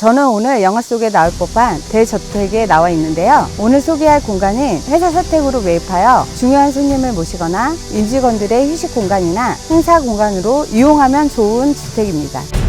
저는 오늘 영화 속에 나올 법한 대저택에 나와 있는데요. 오늘 소개할 공간은 회사 사택으로 매입하여 중요한 손님을 모시거나 임직원들의 휴식 공간이나 행사 공간으로 이용하면 좋은 주택입니다.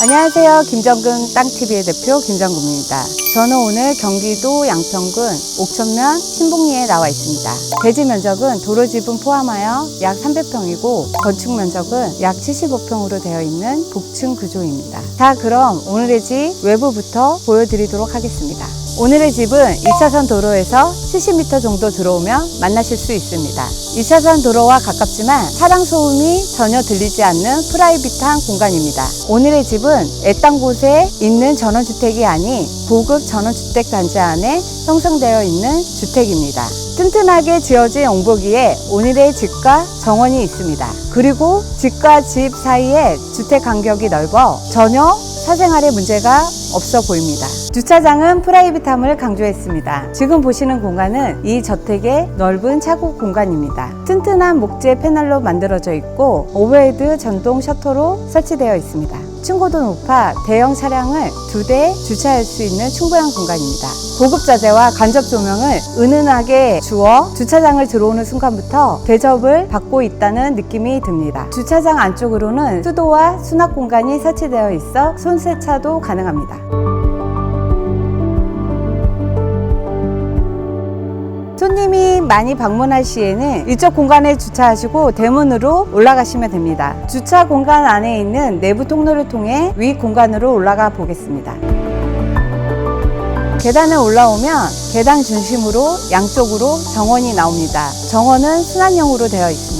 안녕하세요. 김정근 땅TV의 대표 김정근입니다. 저는 오늘 경기도 양평군 옥천면 신봉리에 나와 있습니다. 대지 면적은 도로 지분 포함하여 약 300평이고 건축 면적은 약 75평으로 되어 있는 복층 구조입니다. 자, 그럼 오늘의 집 외부부터 보여드리도록 하겠습니다. 오늘의 집은 2차선 도로에서 70m 정도 들어오면 만나실 수 있습니다. 2차선 도로와 가깝지만 차량 소음이 전혀 들리지 않는 프라이빗한 공간입니다. 오늘의 집은 애딴 곳에 있는 전원주택이 아닌 고급 전원주택 단지 안에 형성되어 있는 주택입니다. 튼튼하게 지어진 옹복이에 오늘의 집과 정원이 있습니다. 그리고 집과 집 사이에 주택 간격이 넓어 전혀 사생활에 문제가 없어 보입니다. 주차장은 프라이빗함을 강조했습니다. 지금 보시는 공간은 이 저택의 넓은 차고 공간입니다. 튼튼한 목재 패널로 만들어져 있고 오버헤드 전동 셔터로 설치되어 있습니다. 층고도 높아 대형 차량을 두 대 주차할 수 있는 충분한 공간입니다. 고급 자재와 간접 조명을 은은하게 주어 주차장을 들어오는 순간부터 대접을 받고 있다는 느낌이 듭니다. 주차장 안쪽으로는 수도와 수납 공간이 설치되어 있어 손세차도 가능합니다. 많이 방문할 시에는 이쪽 공간에 주차하시고 대문으로 올라가시면 됩니다. 주차 공간 안에 있는 내부 통로를 통해 위 공간으로 올라가 보겠습니다. 계단을 올라오면 계단 중심으로 양쪽으로 정원이 나옵니다. 정원은 순환형으로 되어 있습니다.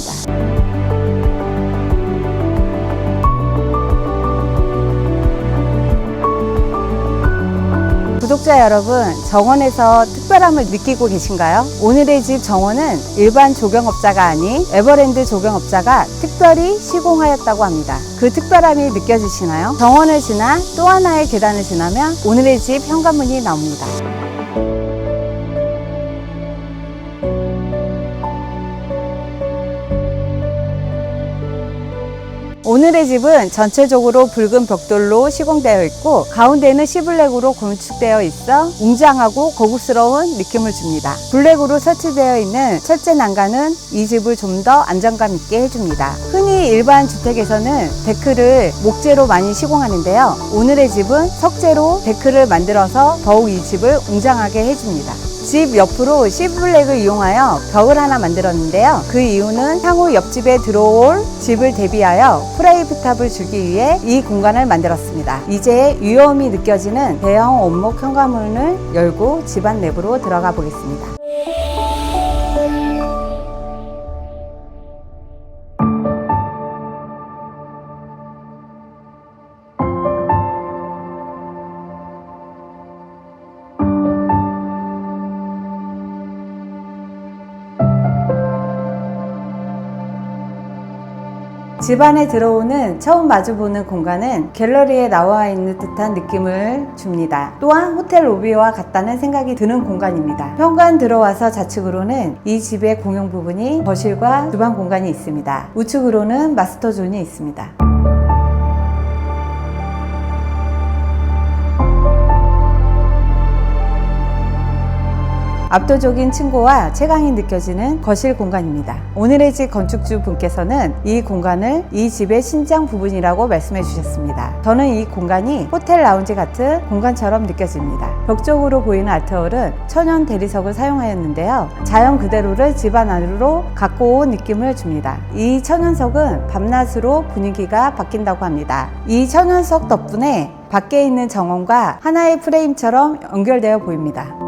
구독자 여러분, 정원에서 특별함을 느끼고 계신가요? 오늘의 집 정원은 일반 조경업자가 아닌 에버랜드 조경업자가 특별히 시공하였다고 합니다. 그 특별함이 느껴지시나요? 정원을 지나 또 하나의 계단을 지나면 오늘의 집 현관문이 나옵니다. 오늘의 집은 전체적으로 붉은 벽돌로 시공되어 있고 가운데는 시블랙으로 건축되어 있어 웅장하고 고급스러운 느낌을 줍니다. 블랙으로 설치되어 있는 철제 난간은 이 집을 좀 더 안정감 있게 해줍니다. 흔히 일반 주택에서는 데크를 목재로 많이 시공하는데요. 오늘의 집은 석재로 데크를 만들어서 더욱 이 집을 웅장하게 해줍니다. 집 옆으로 시블랙을 이용하여 벽을 하나 만들었는데요. 그 이유는 향후 옆집에 들어올 집을 대비하여 프라이빗함을 주기 위해 이 공간을 만들었습니다. 이제 위험이 느껴지는 대형 원목 현관문을 열고 집안 내부로 들어가 보겠습니다. 집 안에 들어오는 처음 마주보는 공간은 갤러리에 나와 있는 듯한 느낌을 줍니다. 또한 호텔 로비와 같다는 생각이 드는 공간입니다. 현관 들어와서 좌측으로는 이 집의 공용 부분이 거실과 주방 공간이 있습니다. 우측으로는 마스터 존이 있습니다. 압도적인 층고와 채광이 느껴지는 거실 공간입니다. 오늘의 집 건축주 분께서는 이 공간을 이 집의 신장 부분이라고 말씀해 주셨습니다. 저는 이 공간이 호텔 라운지 같은 공간처럼 느껴집니다. 벽 쪽으로 보이는 아트월은 천연 대리석을 사용하였는데요. 자연 그대로를 집안 안으로 갖고 온 느낌을 줍니다. 이 천연석은 밤낮으로 분위기가 바뀐다고 합니다. 이 천연석 덕분에 밖에 있는 정원과 하나의 프레임처럼 연결되어 보입니다.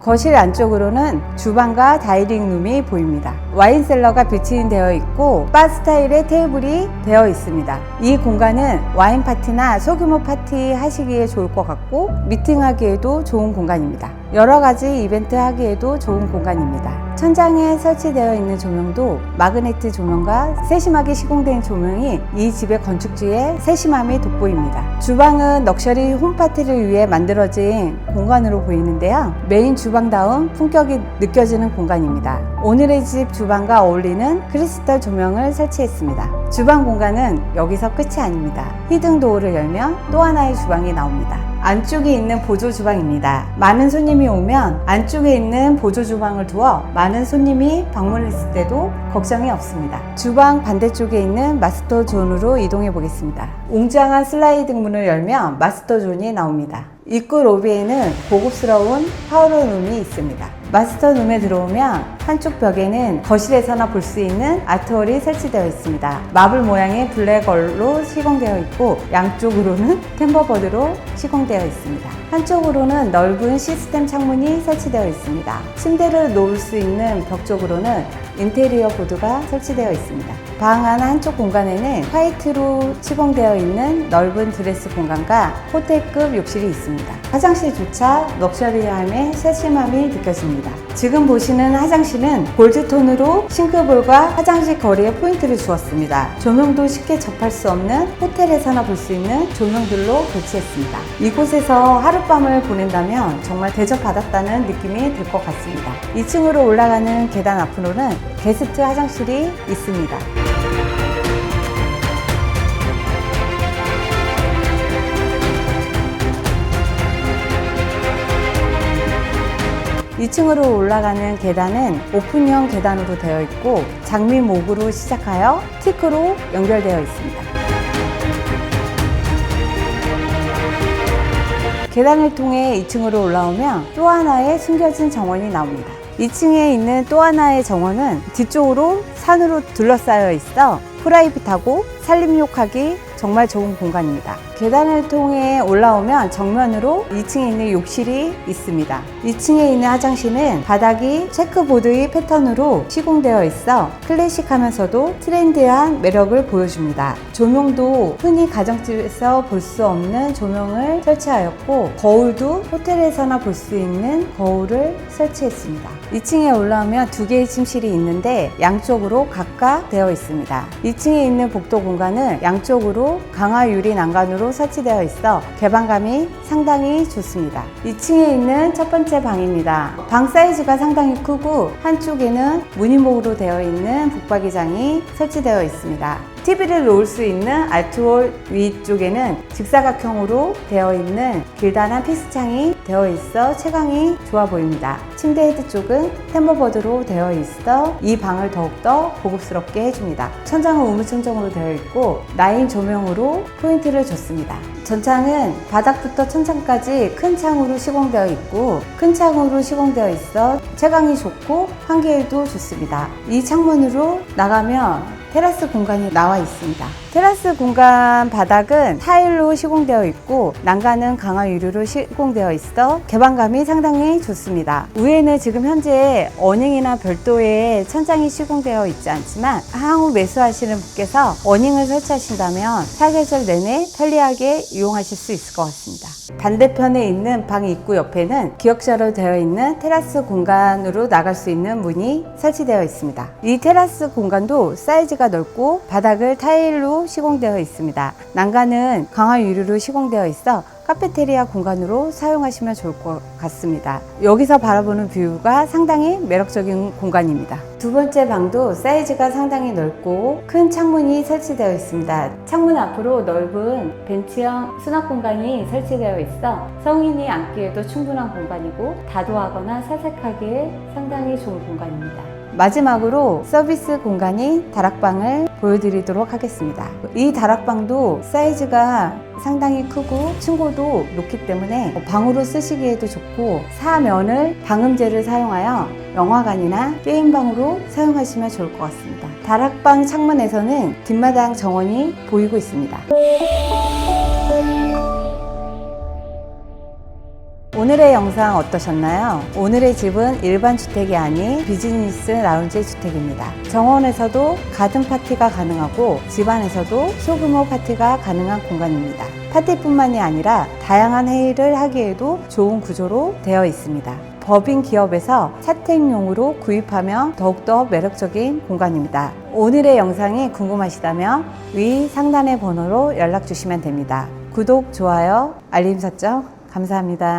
거실 안쪽으로는 주방과 다이닝룸이 보입니다. 와인 셀러가 비치되어 있고 바 스타일의 테이블이 되어 있습니다. 이 공간은 와인 파티나 소규모 파티 하시기에 좋을 것 같고 미팅하기에도 좋은 공간입니다. 여러 가지 이벤트 하기에도 좋은 공간입니다. 천장에 설치되어 있는 조명도 마그네트 조명과 세심하게 시공된 조명이 이 집의 건축주의 세심함이 돋보입니다. 주방은 럭셔리 홈파티를 위해 만들어진 공간으로 보이는데요. 메인 주방다운 품격이 느껴지는 공간입니다. 오늘의 집 주방과 어울리는 크리스탈 조명을 설치했습니다. 주방 공간은 여기서 끝이 아닙니다. 히든 도어를 열면 또 하나의 주방이 나옵니다. 안쪽에 있는 보조 주방입니다. 많은 손님이 오면 안쪽에 있는 보조 주방을 두어 많은 손님이 방문했을 때도 걱정이 없습니다. 주방 반대쪽에 있는 마스터 존으로 이동해 보겠습니다. 웅장한 슬라이딩 문을 열면 마스터 존이 나옵니다. 입구 로비에는 고급스러운 파우더룸이 있습니다. 마스터룸에 들어오면 한쪽 벽에는 거실에서나 볼 수 있는 아트월이 설치되어 있습니다. 마블 모양의 블랙얼로 시공되어 있고 양쪽으로는 템버버드로 시공되어 있습니다. 한쪽으로는 넓은 시스템 창문이 설치되어 있습니다. 침대를 놓을 수 있는 벽 쪽으로는 인테리어 보드가 설치되어 있습니다. 방 안 한쪽 공간에는 화이트로 시공되어 있는 넓은 드레스 공간과 호텔급 욕실이 있습니다. 화장실조차 럭셔리함의 세심함이 느껴집니다. 지금 보시는 화장실은 골드톤으로 싱크볼과 화장실 거리에 포인트를 주었습니다. 조명도 쉽게 접할 수 없는 호텔에서나 볼 수 있는 조명들로 교체했습니다. 이곳에서 하룻밤을 보낸다면 정말 대접받았다는 느낌이 들 것 같습니다. 2층으로 올라가는 계단 앞으로는 게스트 화장실이 있습니다. 2층으로 올라가는 계단은 오픈형 계단으로 되어 있고 장미 목으로 시작하여 티크로 연결되어 있습니다. 계단을 통해 2층으로 올라오면 또 하나의 숨겨진 정원이 나옵니다. 2층에 있는 또 하나의 정원은 뒤쪽으로 산으로 둘러싸여 있어 프라이빗하고 산림욕하기 정말 좋은 공간입니다. 계단을 통해 올라오면 정면으로 2층에 있는 욕실이 있습니다. 2층에 있는 화장실은 바닥이 체크보드의 패턴으로 시공되어 있어 클래식하면서도 트렌디한 매력을 보여줍니다. 조명도 흔히 가정집에서 볼 수 없는 조명을 설치하였고 거울도 호텔에서나 볼 수 있는 거울을 설치했습니다. 2층에 올라오면 두 개의 침실이 있는데 양쪽으로 각각 되어 있습니다. 2층에 있는 복도 공간 은 양쪽으로 강화 유리 난간으로 설치되어 있어 개방감이 상당히 좋습니다. 2층에 있는 첫 번째 방입니다. 방 사이즈가 상당히 크고 한쪽에는 무늬목으로 되어 있는 북박이장이 설치되어 있습니다. TV를 놓을 수 있는 알트월 위쪽에는 직사각형으로 되어 있는 길다란 피스창이 되어 있어 채광이 좋아 보입니다. 침대 헤드 쪽은 템버버드로 되어 있어 이 방을 더욱더 고급스럽게 해줍니다. 천장은 우무천정으로 되어 있고 라인 조명으로 포인트를 줬습니다. 전창은 바닥부터 천장까지 큰 창으로 시공되어 있고 큰 창으로 시공되어 있어 채광이 좋고 환기에도 좋습니다. 이 창문으로 나가면 테라스 공간이 나와 있습니다. 테라스 공간 바닥은 타일로 시공되어 있고 난간은 강화 유리로 시공되어 있어 개방감이 상당히 좋습니다. 위에는 지금 현재 어닝이나 별도의 천장이 시공되어 있지 않지만 향후 매수하시는 분께서 어닝을 설치하신다면 사계절 내내 편리하게 이용하실 수 있을 것 같습니다. 반대편에 있는 방 입구 옆에는 기역자로 되어 있는 테라스 공간으로 나갈 수 있는 문이 설치되어 있습니다. 이 테라스 공간도 사이즈가 넓고 바닥을 타일 로 시공되어 있습니다. 난간은 강화 유리로 시공되어 있어 카페테리아 공간으로 사용하시면 좋을 것 같습니다. 여기서 바라보는 뷰가 상당히 매력적인 공간입니다. 두 번째 방도 사이즈가 상당히 넓고 큰 창문이 설치되어 있습니다. 창문 앞으로 넓은 벤치형 수납 공간이 설치되어 있어 성인이 앉기에도 충분한 공간이고 다도하거나 사색하기에 상당히 좋은 공간입니다. 마지막으로 서비스 공간인 다락방을 보여드리도록 하겠습니다. 이 다락방도 사이즈가 상당히 크고 층고도 높기 때문에 방으로 쓰시기에도 좋고 사면을 방음제를 사용하여 영화관이나 게임방으로 사용하시면 좋을 것 같습니다. 다락방 창문에서는 뒷마당 정원이 보이고 있습니다. 오늘의 영상 어떠셨나요? 오늘의 집은 일반 주택이 아닌 비즈니스 라운지 주택입니다. 정원에서도 가든 파티가 가능하고 집안에서도 소규모 파티가 가능한 공간입니다. 파티뿐만이 아니라 다양한 회의를 하기에도 좋은 구조로 되어 있습니다. 법인 기업에서 사택용으로 구입하면 더욱더 매력적인 공간입니다. 오늘의 영상이 궁금하시다면 위 상단의 번호로 연락 주시면 됩니다. 구독, 좋아요, 알림 설정 감사합니다.